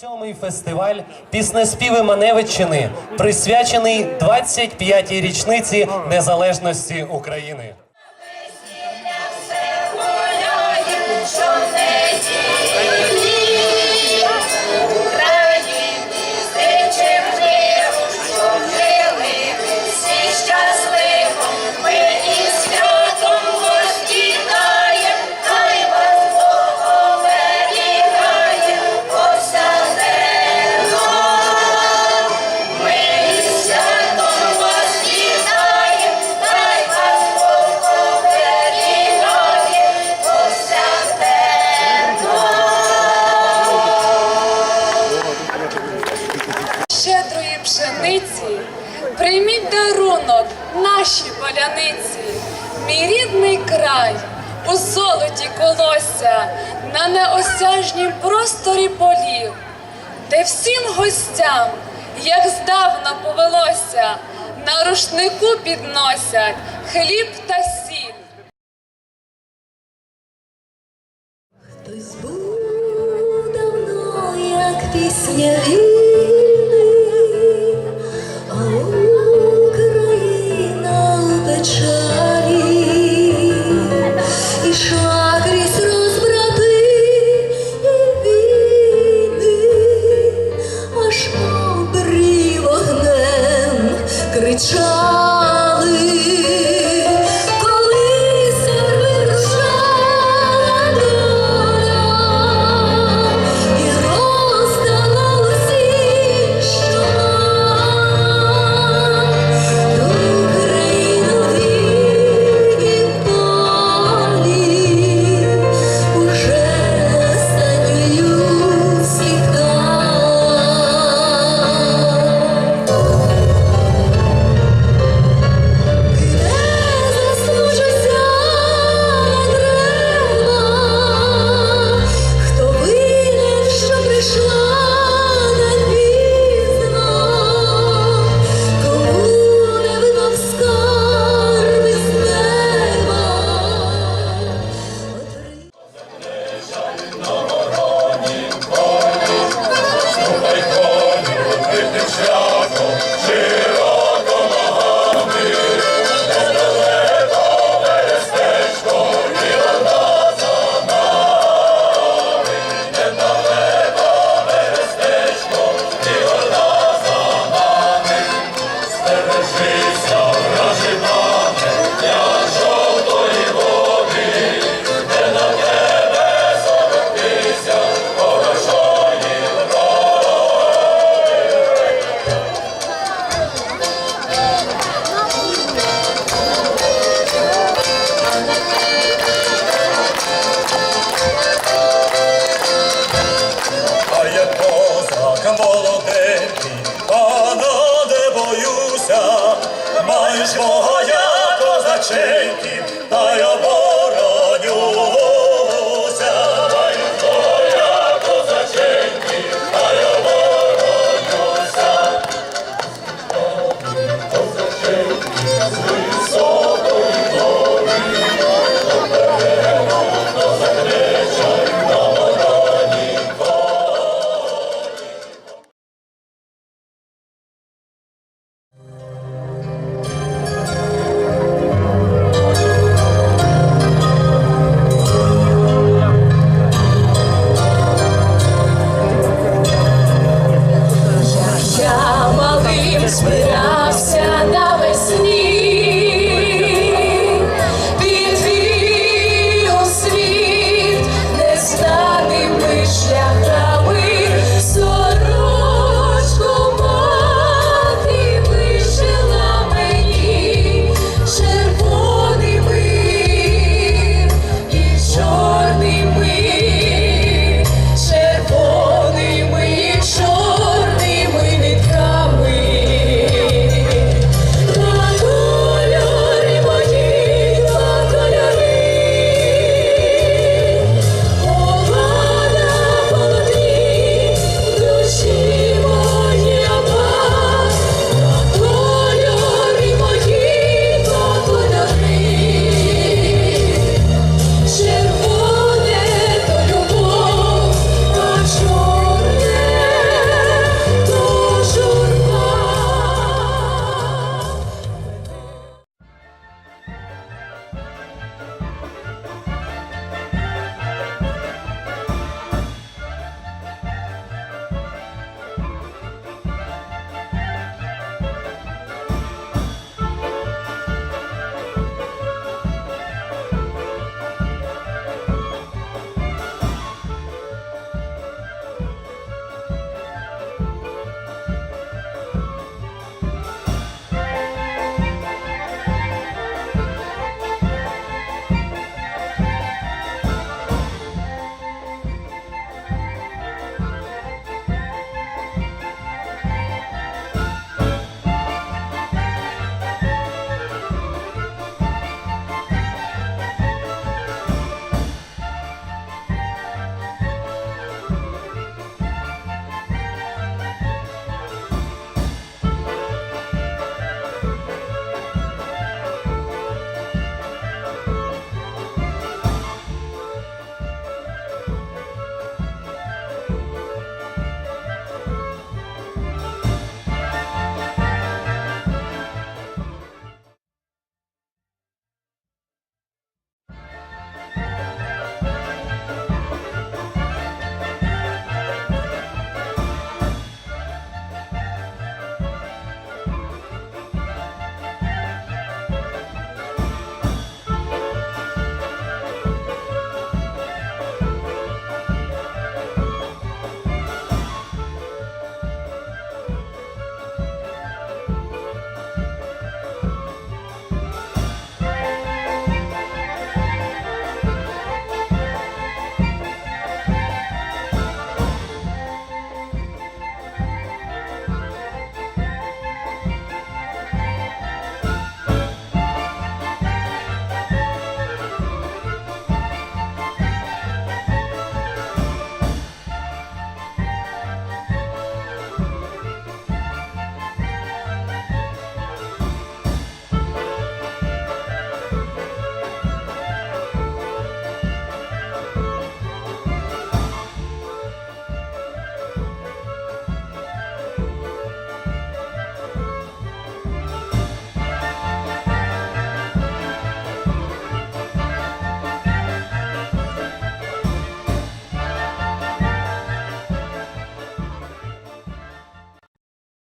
Сьомий фестиваль піснеспіви Маневиччини присвячений 25-й річниці незалежності України. рай, у золоті колося, на неосяжнім просторі полів, де всім гостям, як здавна повелося, на рушнику підносять хліб та сіль. Хтось був давно, як пісня.